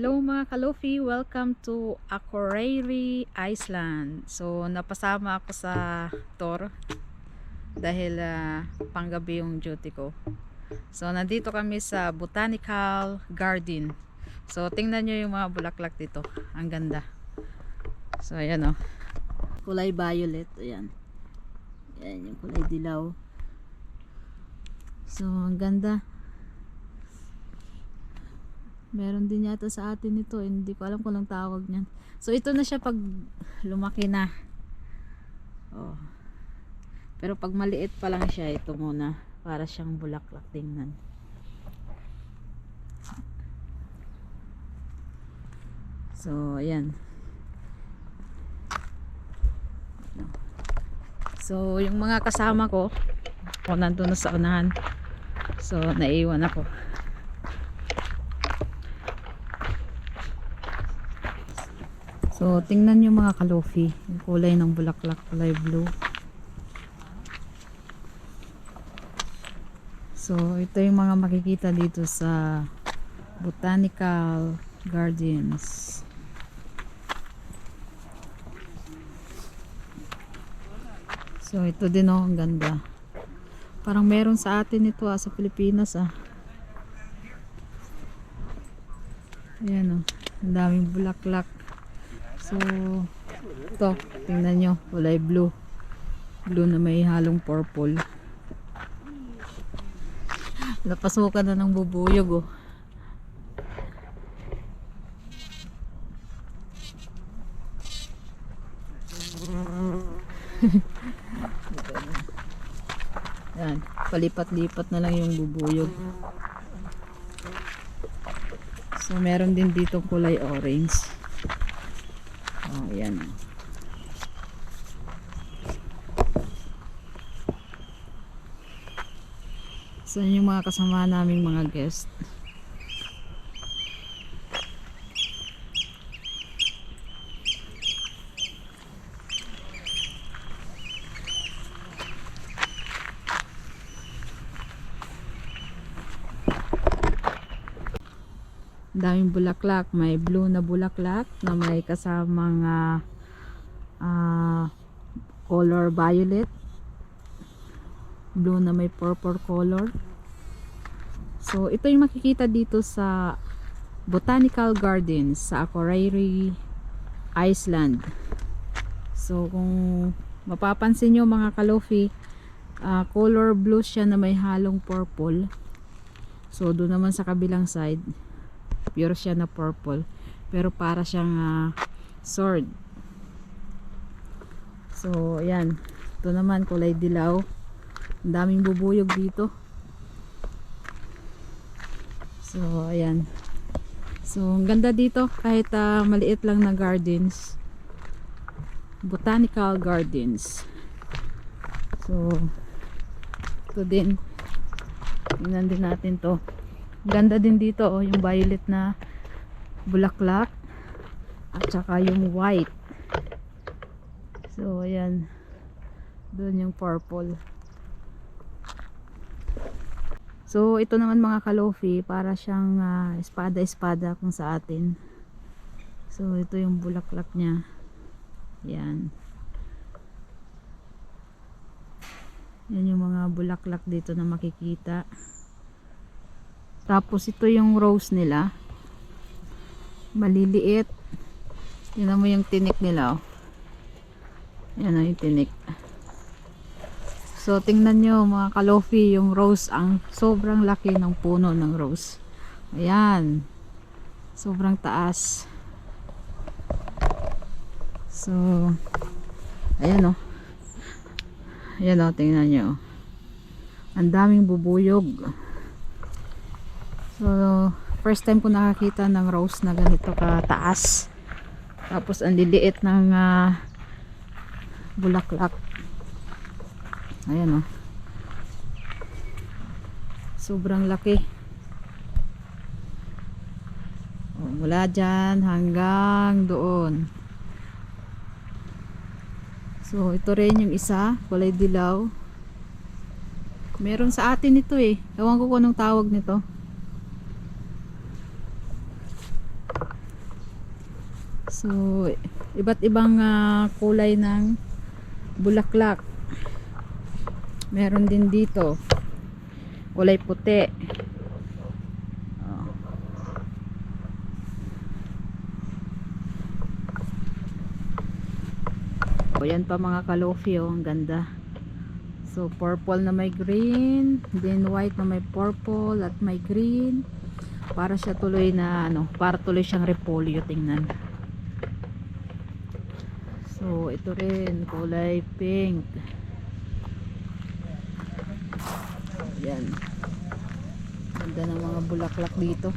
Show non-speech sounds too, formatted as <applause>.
Hello mga kalofi, welcome to Akureyri, Iceland. So napasama ako sa tour dahil ah, panggabi yung duty ko. So nandito kami sa Botanical Garden. So tingnan nyo yung mga bulaklak dito. Ang ganda. So ayan o. Kulay violet. Ayan. Ayan yung kulay dilaw. So ang ganda. Meron din yata sa atin ito. eh. Hindi ko alam kung anong tawag niyan. So, ito na siya pag lumaki na. Oh. Pero pag maliit pa lang siya, ito muna. Para siyang bulaklak tingnan. So, ayan. So, yung mga kasama ko, ako nandun na sa unahan. So, naiwan ako. So, tingnan nyo mga kalofi. Yung kulay ng bulaklak, kulay blue. So, ito yung mga makikita dito sa Botanical Gardens. So, ito din oh, ang ganda. Parang meron sa atin ito ah, sa Pilipinas ah. Ayan oh, ang daming bulaklak. So, ito, tingnan nyo, kulay blue. Blue na may halong purple. Napasukan na ng bubuyog, oh. <laughs> Yan, palipat-lipat na lang yung bubuyog. So, meron din dito kulay orange. Oh, ayan. So, yun yung mga kasama naming mga guest. Daming bulaklak. May blue na bulaklak na may kasamang ah, ah, color violet. Blue na may purple color. So, ito yung makikita dito sa Botanical Gardens sa Akureyri, Iceland. So, kung mapapansin nyo mga kalofi, ah, color blue siya na may halong purple. So, doon naman sa kabilang side, pure siya na purple. Pero para siyang ah, sword. So ayan. Ito naman kulay dilaw. Ang daming bubuyog dito. So ayan. So ang ganda dito. Kahit ah, maliit lang na gardens. Botanical gardens. So ito din. Tingnan din natin to Ganda din dito oh, yung violet na bulaklak at saka yung white. So ayan. Doon yung purple. So ito naman mga kalofi para siyang ah, espada-espada kung sa atin. So ito yung bulaklak niya. Yan. Yan yung mga bulaklak dito na makikita. Tapos ito yung rose nila. Maliliit. Tingnan mo yung tinik nila oh. Yan oh, yung tinik. So tingnan nyo mga kalofi yung rose ang sobrang laki ng puno ng rose. Ayan. Sobrang taas. So ayan oh. Ayan oh, tingnan nyo. Ang daming bubuyog. So, first time ko nakakita ng rose na ganito kataas. Tapos, ang liliit ng ah, bulaklak. Ayan o. Oh. Sobrang laki. O, mula dyan hanggang doon. So, ito rin yung isa. Kulay dilaw. Meron sa atin ito eh. Ewan ko kung anong tawag nito. So, iba't ibang ah, kulay ng bulaklak. Meron din dito. Kulay puti. Oh. O yan pa mga kalofi oh, ang ganda. So purple na may green, then white na may purple at may green. Para siya tuloy na ano, para tuloy siyang repolyo tingnan. So ito rin kulay pink. Yan. Ganda ng mga bulaklak dito.